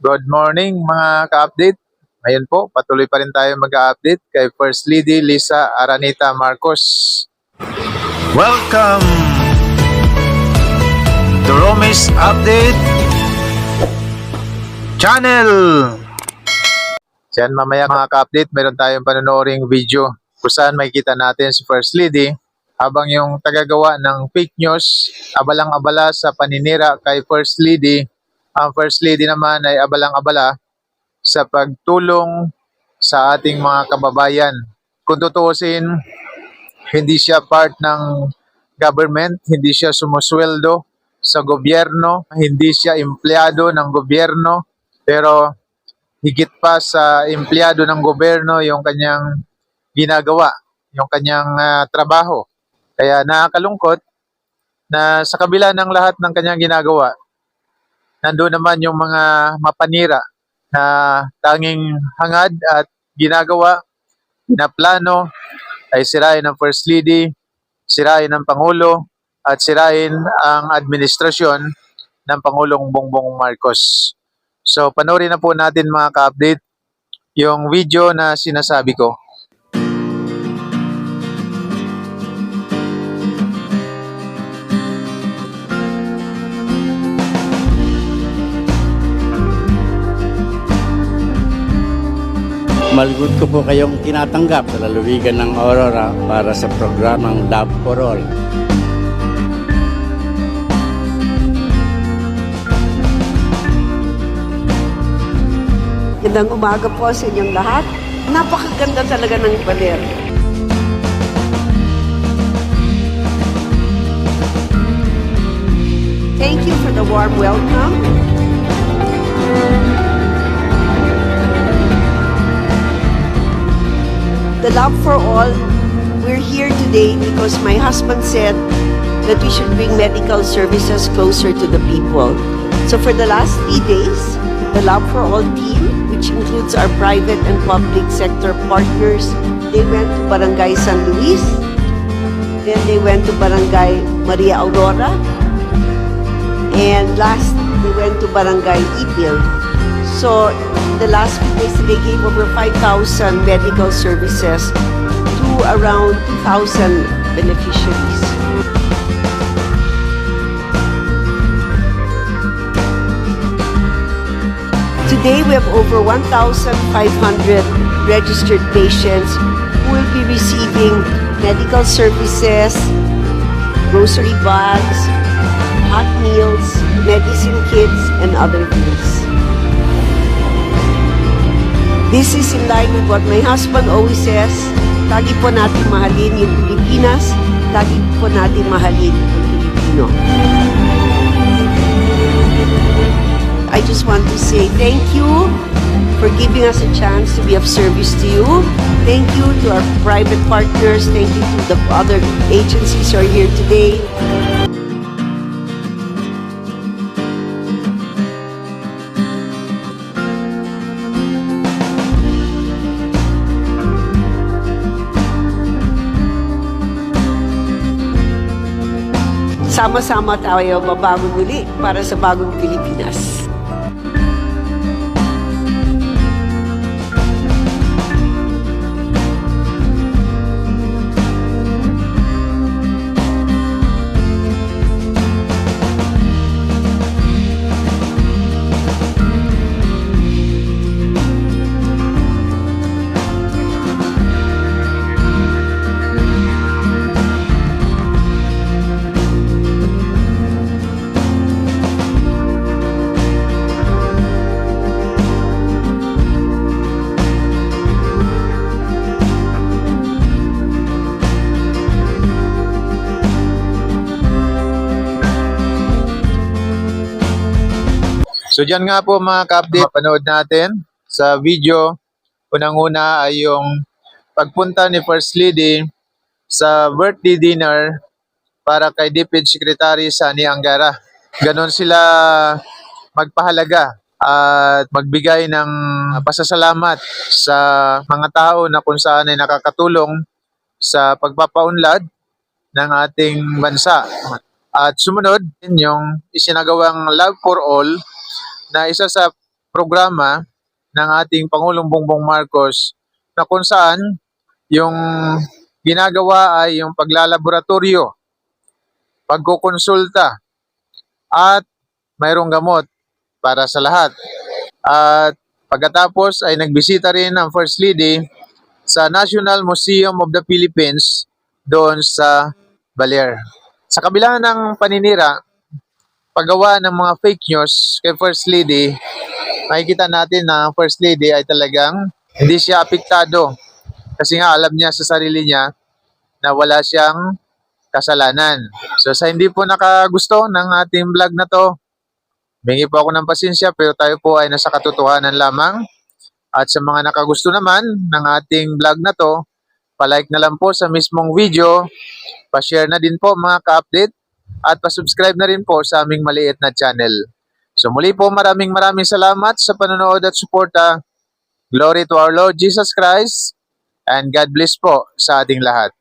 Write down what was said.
Good morning mga ka-update. Ngayon po, patuloy pa rin tayo mag-update kay First Lady Lisa Aranita Marcos. Welcome to Romis Update Channel! Diyan mamaya mga ka-update, meron tayong panonooring video kung saan makikita natin si First Lady habang yung tagagawa ng fake news abalang-abala sa paninira kay First Lady ang First Lady naman ay abalang-abala sa pagtulong sa ating mga kababayan. Kung tutuusin, hindi siya part ng government, hindi siya sumusweldo sa gobyerno, hindi siya empleyado ng gobyerno, pero higit pa sa empleyado ng gobyerno yung kanyang ginagawa, yung kanyang ah, trabaho. Kaya nakakalungkot na sa kabila ng lahat ng kanyang ginagawa, nandoon naman yung mga mapanira na tanging hangad at ginagawa, pinaplano ay sirain ang First Lady, sirain ang Pangulo, at sirain ang administrasyon ng Pangulong Bongbong Marcos. So panoorin na po natin mga ka-update yung video na sinasabi ko. Malugod ko po kayong tinatanggap sa lalawigan ng Aurora para sa programang Love for All. Gandang umaga po sa inyong lahat. Napakaganda talaga ng baler. Thank you for the warm welcome. The love for all, we're here today because my husband said that we should bring medical services closer to the people. So for the last three days, the Love for All team, which includes our private and public sector partners, they went to Barangay San Luis, then they went to Barangay Maria Aurora, and last they went to Barangay Ipil. So the last few days they gave over 5,000 medical services to around 2,000 beneficiaries. Today, we have over 1,500 registered patients who will be receiving medical services, grocery bags, hot meals, medicine kits, and other things. This is in line with what my husband always says, lagi po natin mahalin yung Pilipinas, lagi po natin mahalin ang Pilipino. I just want to say thank you for giving us a chance to be of service to you. Thank you to our private partners. Thank you to the other agencies who are here today. Sama-sama tayo mabago muli para sa bagong Pilipinas. So dyan nga po mga ka-update, panood natin sa video. Unang-una ay yung pagpunta ni First Lady sa birthday dinner para kay DPWH Secretary Sani Angara. Ganon sila magpahalaga at magbigay ng pasasalamat sa mga tao na kung saan ay nakakatulong sa pagpapaunlad ng ating bansa. At sumunod, yung isinagawang Love for All na isa sa programa ng ating Pangulong Bongbong Marcos na kung saan yung ginagawa ay yung paglalaboratorio, pagkukonsulta, at mayroong gamot para sa lahat. At pagkatapos ay nagbisita rin ang First Lady sa National Museum of the Philippines doon sa Baler. Sa kabila ng paninira, paggawa ng mga fake news kay First Lady, makikita natin na First Lady ay talagang hindi siya apektado. Kasi nga alam niya sa sarili niya na wala siyang kasalanan. So sa hindi po nakagusto ng ating vlog na to, Bingi po ako ng pasensya pero tayo po ay nasa katotohanan lamang. At sa mga nakagusto naman ng ating vlog na to, palike na lang po sa mismong video, pa-share na din po mga ka-update, at pa-subscribe na rin po sa aming maliit na channel. So muli po maraming maraming salamat sa panonood at suporta. Glory to our Lord Jesus Christ and God bless po sa ating lahat.